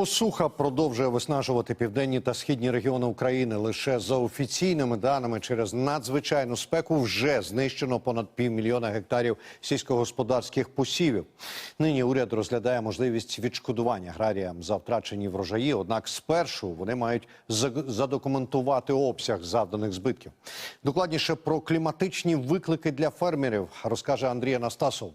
Посуха продовжує виснажувати південні та східні регіони України. Лише за офіційними даними, через надзвичайну спеку вже знищено понад півмільйона гектарів сільськогосподарських посівів. Нині уряд розглядає можливість відшкодування аграріям за втрачені врожаї. Однак спершу вони мають задокументувати обсяг завданих збитків. Докладніше про кліматичні виклики для фермерів розкаже Андрій Анастасов.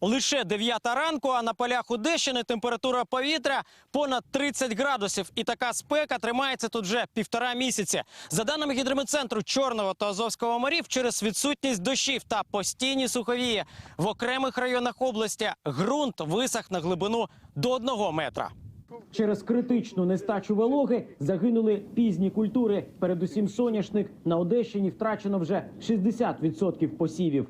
Лише 9 ранку, а на полях Одещини температура повітря понад 30 градусів. І така спека тримається тут вже півтора місяці. За даними гідрометцентру Чорного та Азовського морів, через відсутність дощів та постійні суховії в окремих районах області ґрунт висох на глибину до одного метра. Через критичну нестачу вологи загинули пізні культури. Передусім соняшник на Одещині втрачено вже 60% посівів.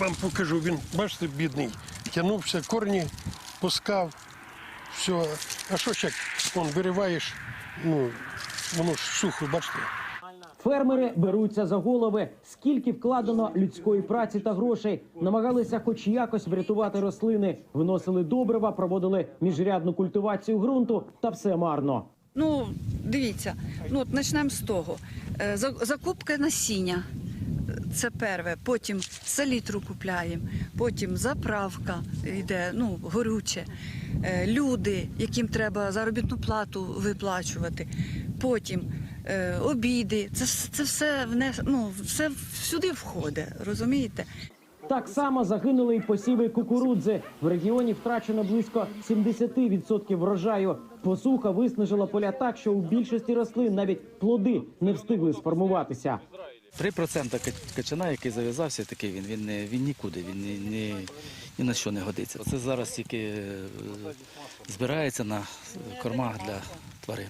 Вам покажу, він, бачите, бідний, тягнувся, корні пускав, все. А що ще, вон, вириваєш, ну, воно ж сухо, бачите. Фермери беруться за голови. Скільки вкладено людської праці та грошей, намагалися хоч якось врятувати рослини, вносили добрива, проводили міжрядну культивацію ґрунту, та все марно. Ну, дивіться, ну от почнемо з того. Е, за- Закупка насіння. Це перше, потім селітру купляємо, потім заправка йде, ну, горюче, Е, люди, яким треба заробітну плату виплачувати, потім е, обіди. Це, це все вне, ну, все всюди входить, розумієте? Так само загинули й посіви кукурудзи. В регіоні втрачено близько 70% врожаю. Посуха виснажила поля так, що у більшості рослин навіть плоди не встигли сформуватися. 3% ка- качана, який зав'язався, такий він, він, не- він нікуди, він ні, ні, ні на що не годиться. Це зараз тільки е, збирається на кормах для тварин.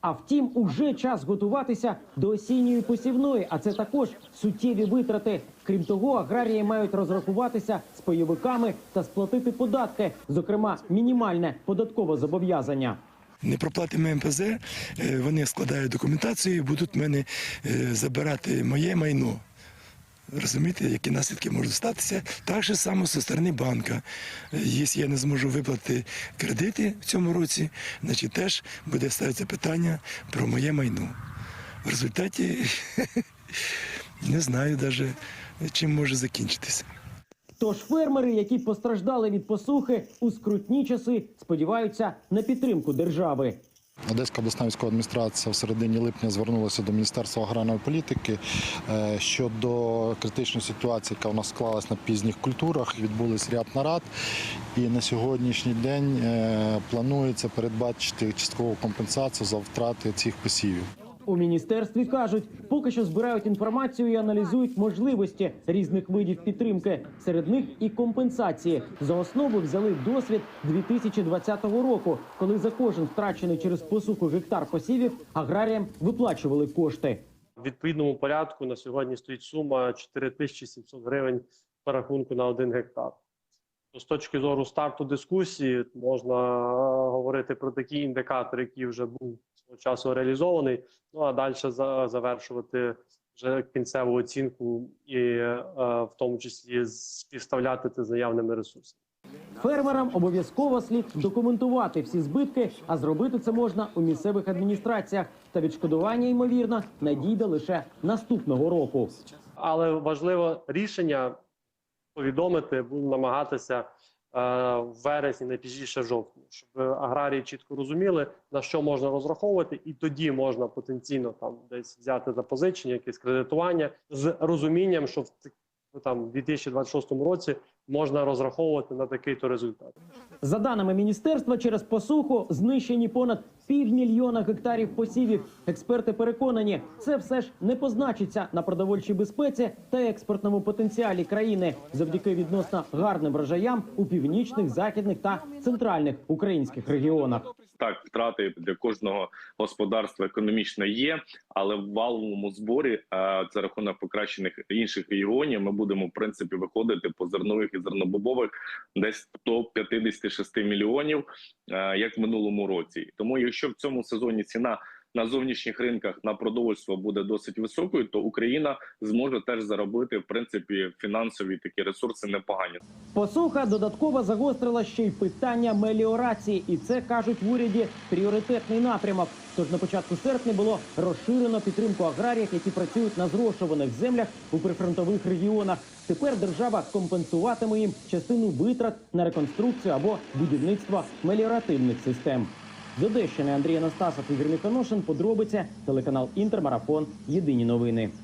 А втім, уже час готуватися до осінньої посівної, а це також суттєві витрати. Крім того, аграрії мають розрахуватися з пайовиками та сплатити податки, зокрема мінімальне податкове зобов'язання. Непроплати МПЗ, е, вони складають документацію і будуть мене е, забирати моє майно. Розумієте, які наслідки можуть статися? Так же само зі сторони банка. Е, Якщо я не зможу виплатити кредити в цьому році, значить теж буде ставитися питання про моє майно. В результаті не знаю навіть, чим може закінчитися. Тож фермери, які постраждали від посухи у скрутні часи, сподіваються на підтримку держави. Одеська обласна військова адміністрація в середині липня звернулася до Міністерства аграрної політики е, щодо критичної ситуації, яка у нас склалась на пізніх культурах. Відбулись ряд нарад, і на сьогоднішній день е, планується передбачити часткову компенсацію за втрати цих посівів. У міністерстві кажуть, поки що збирають інформацію і аналізують можливості різних видів підтримки. Серед них і компенсації. За основу взяли досвід 2020 року, коли за кожен втрачений через посуху гектар посівів аграріям виплачували кошти. В відповідному порядку на сьогодні стоїть сума 4700 гривень по рахунку на один гектар. То З точки зору старту дискусії можна е, говорити про такі індикатори, які вже був свого часу реалізований. Ну а далі за- завершувати вже кінцеву оцінку і е, в тому числі співставляти це з наявними ресурсами. Фермерам обов'язково слід документувати всі збитки, а зробити це можна у місцевих адміністраціях. Та відшкодування ймовірно надійде лише наступного року. але важливо рішення повідомити, будемо намагатися е, в вересні, найпізніше в жовтні, щоб аграрії чітко розуміли, на що можна розраховувати, і тоді можна потенційно там десь взяти запозичення, якесь кредитування з розумінням, що в ц- там в 2026 році можна розраховувати на такий то результат. За даними міністерства, через посуху знищені понад півмільйона гектарів посівів. Експерти переконані, це все ж не позначиться на продовольчій безпеці та експортному потенціалі країни завдяки відносно гарним врожаям у північних, західних та центральних українських регіонах. Так втрати для кожного господарства економічно є, але в валовому зборі е, за рахунок покращених інших регіонів ми будемо в принципі виходити по зернових і зернобобових десь до 56 мільйонів, е, як в минулому році. Тому, якщо в цьому сезоні ціна на зовнішніх ринках на продовольство буде досить високою, то Україна зможе теж заробити в принципі фінансові такі ресурси непогані. Посуха додатково загострила ще й питання меліорації, і це кажуть в уряді пріоритетний напрямок. Тож на початку серпня було розширено підтримку аграріїв, які працюють на зрошуваних землях у прифронтових регіонах. Тепер держава компенсуватиме їм частину витрат на реконструкцію або будівництво меліоративних систем. З Одещини Андрій Анастасов, Ігор Міконошин. подробиця, телеканал Інтермарафон. Єдині новини.